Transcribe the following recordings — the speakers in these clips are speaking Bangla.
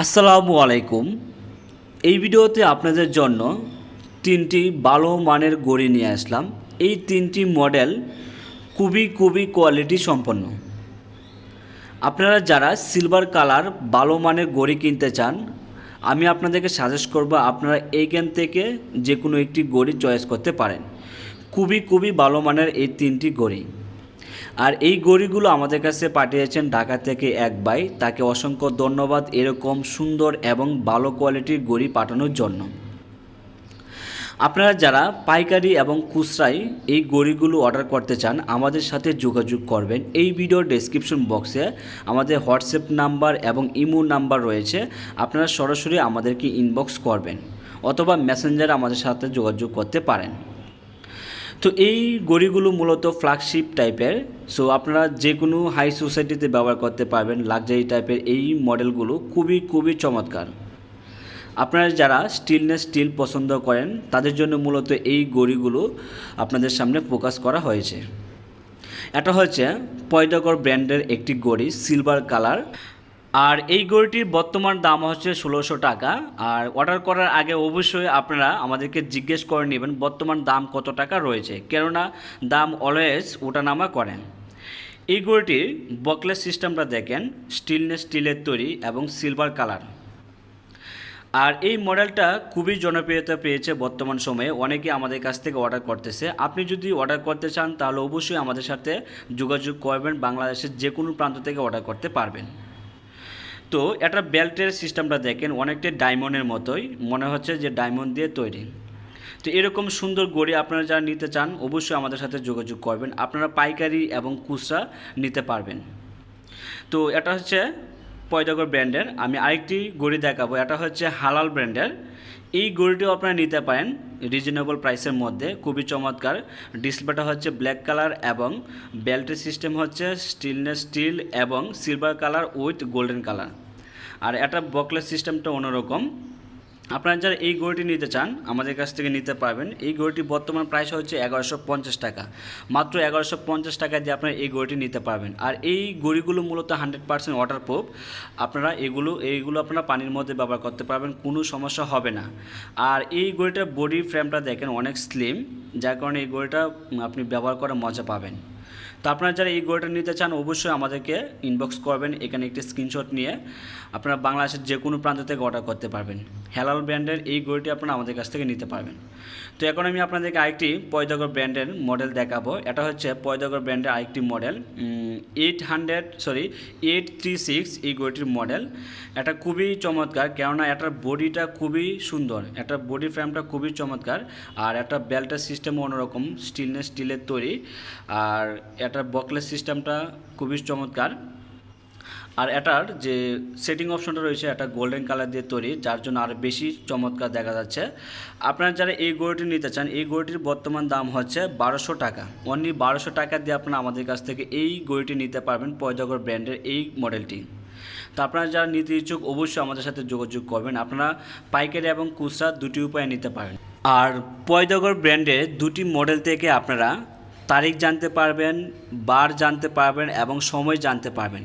আসসালামু আলাইকুম। এই ভিডিওতে আপনাদের জন্য তিনটি ভালো মানের গড়ি নিয়ে আসলাম। এই তিনটি মডেল খুবই খুবই কোয়ালিটি সম্পন্ন। আপনারা যারা সিলভার কালার ভালো মানের গড়ি কিনতে চান, আমি আপনাদেরকে সাজেস্ট করব আপনারা এইখান থেকে যে কোনো একটি গড়ি চয়েস করতে পারেন। খুবই খুবই ভালো মানের এই তিনটি গড়ি। আর এই গড়িগুলো আমাদের কাছে পাঠিয়েছেন ঢাকা থেকে এক ভাই। তাকে অসংখ্য ধন্যবাদ এরকম সুন্দর এবং ভালো কোয়ালিটির গড়ি পাঠানোর জন্য। আপনারা যারা পাইকারি এবং খুচরাই এই গড়িগুলো অর্ডার করতে চান, আমাদের সাথে যোগাযোগ করবেন। এই ভিডিওর ডেসক্রিপশন বক্সে আমাদের হোয়াটসঅ্যাপ নাম্বার এবং ইমো নাম্বার রয়েছে। আপনারা সরাসরি আমাদেরকে ইনবক্স করবেন অথবা মেসেঞ্জারে আমাদের সাথে যোগাযোগ করতে পারেন। তো এই গড়িগুলো মূলত ফ্ল্যাগশিপ টাইপের সো আপনারা যে কোনো হাই সোসাইটিতে ব্যবহার করতে পারবেন লাক্সারি টাইপের এই মডেলগুলো খুবই খুবই চমৎকার। আপনারা যারা স্টিলনেস স্টিল পছন্দ করেন, তাদের জন্য মূলত এই গড়িগুলো আপনাদের সামনে ফোকাস করা হয়েছে। এটা হচ্ছে পয়দাগর ব্র্যান্ডের একটি গড়ি সিলভার কালার আর এই গড়িটির বর্তমান দাম হচ্ছে ষোলোশো টাকা। আর অর্ডার করার আগে অবশ্যই আপনারা আমাদেরকে জিজ্ঞেস করে নেবেন বর্তমান দাম কত টাকা রয়েছে। কেননা দাম অলওয়েজ ওঠানামা করেন এই গড়িটির বকলেস সিস্টেমটা দেখেন স্টিলনেস স্টিলের তৈরি এবং সিলভার কালার আর এই মডেলটা খুবই জনপ্রিয়তা পেয়েছে বর্তমান সময়ে, অনেকে আমাদের কাছ থেকে অর্ডার করতেছে। আপনি যদি অর্ডার করতে চান তাহলে অবশ্যই আমাদের সাথে যোগাযোগ করবেন, বাংলাদেশের যে কোনো প্রান্ত থেকে অর্ডার করতে পারবেন। তো এটা বেল্টের সিস্টেমটা দেখেন, অনেকটা ডায়মন্ডের মতোই, মনে হচ্ছে যে ডায়মন্ড দিয়ে তৈরি। তো এরকম সুন্দর গড়ি আপনারা যারা নিতে চান, অবশ্যই আমাদের সাথে যোগাযোগ করবেন। আপনারা পাইকারি এবং খুচরা নিতে পারবেন। তো এটা হচ্ছে পয়দাগর ব্র্যান্ডের। আমি আরেকটি গড়ি দেখাবো। এটা হচ্ছে হালাল ব্র্যান্ডের। এই গড়িটিও আপনারা নিতে পারেন রিজনেবল প্রাইসের মধ্যে। খুবই চমৎকার। ডিসপ্লেটা হচ্ছে ব্ল্যাক কালার এবং বেল্টের সিস্টেম হচ্ছে স্টিলনেস স্টিল এবং silver colour with golden colour. আর এটা বকলেস সিস্টেমটা অন্যরকম। আপনারা যারা এই গড়িটি নিতে চান, আমাদের কাছ থেকে নিতে পারবেন। এই গড়িটি বর্তমান প্রাইস হচ্ছে এগারোশো পঞ্চাশ টাকা। মাত্র এগারোশো পঞ্চাশ টাকা দিয়ে আপনারা এই গড়িটি নিতে পারবেন। আর এই গড়িগুলো মূলত হান্ড্রেড পার্সেন্ট ওয়াটারপ্রুফ আপনারা এগুলো, এইগুলো আপনারা পানির মধ্যে ব্যবহার করতে পারবেন, কোনো সমস্যা হবে না। আর এই গড়িটার বডি ফ্রেমটা দেখেন, অনেক স্লিম যার কারণে এই গড়িটা আপনি ব্যবহার করে মজা পাবেন। তো আপনারা যারা এই গড়িটা নিতে চান, অবশ্যই আমাদেরকে ইনবক্স করবেন। এখানে একটি স্ক্রিনশট নিয়ে আপনারা বাংলাদেশের যে কোনো প্রান্ত থেকে অর্ডার করতে পারবেন। হেলাল ব্র্যান্ডের এই গড়িটি আপনারা আমাদের কাছ থেকে নিতে পারবেন। তো এখন আমি আপনাদেরকে আরেকটি পয়দাগর ব্র্যান্ডের মডেল দেখাবো। এটা হচ্ছে পয়দাগর ব্র্যান্ডের আরেকটি model eight hundred sorry eight three six এই গড়িটির মডেল। এটা খুবই চমৎকার, কেননা এটার বডিটা খুবই সুন্দর, এটার বডি ফ্রেমটা খুবই চমৎকার, আর একটা বেল্টের সিস্টেম অন্যরকম স্টিলনেস স্টিলের তৈরি, আর এটার বকলেস সিস্টেমটা খুবই চমৎকার। আর এটার যে সেটিং অপশনটা রয়েছে এটা গোল্ডেন কালার দিয়ে তৈরি, যার জন্য আরও বেশি চমৎকার দেখা যাচ্ছে। আপনারা যারা এই গড়িটি নিতে চান, এই গড়িটির বর্তমান দাম হচ্ছে বারোশো টাকা। অনলি বারোশো টাকা দিয়ে আপনারা আমাদের কাছ থেকে এই গড়িটি নিতে পারবেন পয়দাগর ব্র্যান্ডের এই মডেলটি তো আপনারা যারা নিতে ইচ্ছুক, অবশ্যই আমাদের সাথে যোগাযোগ করবেন। আপনারা পাইকারি এবং খুচরা দুটি উপায়ে নিতে পারেন। আর পয়দাগর ব্র্যান্ডের দুটি মডেল থেকে আপনারা তারিখ জানতে পারবেন, বার জানতে পারবেন এবং সময় জানতে পারবেন।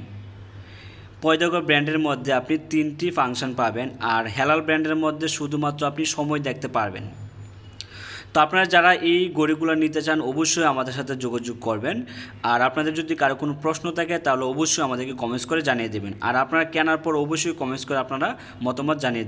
পয়দাগর ব্র্যান্ডের মধ্যে আপনি তিনটি ফাংশন পাবেন আর হেলাল ব্র্যান্ডের মধ্যে শুধুমাত্র আপনি সময় দেখতে পারবেন। তো আপনারা যারা এই গড়িগুলো নিতে চান, অবশ্যই আমাদের সাথে যোগাযোগ করবেন। আর আপনাদের যদি কারও কোনো প্রশ্ন থাকে, তাহলে অবশ্যই আমাদেরকে কমেন্টস করে জানিয়ে দেবেন। আর আপনারা কেনার পর অবশ্যই কমেন্টস করে আপনারা মতামত জানিয়ে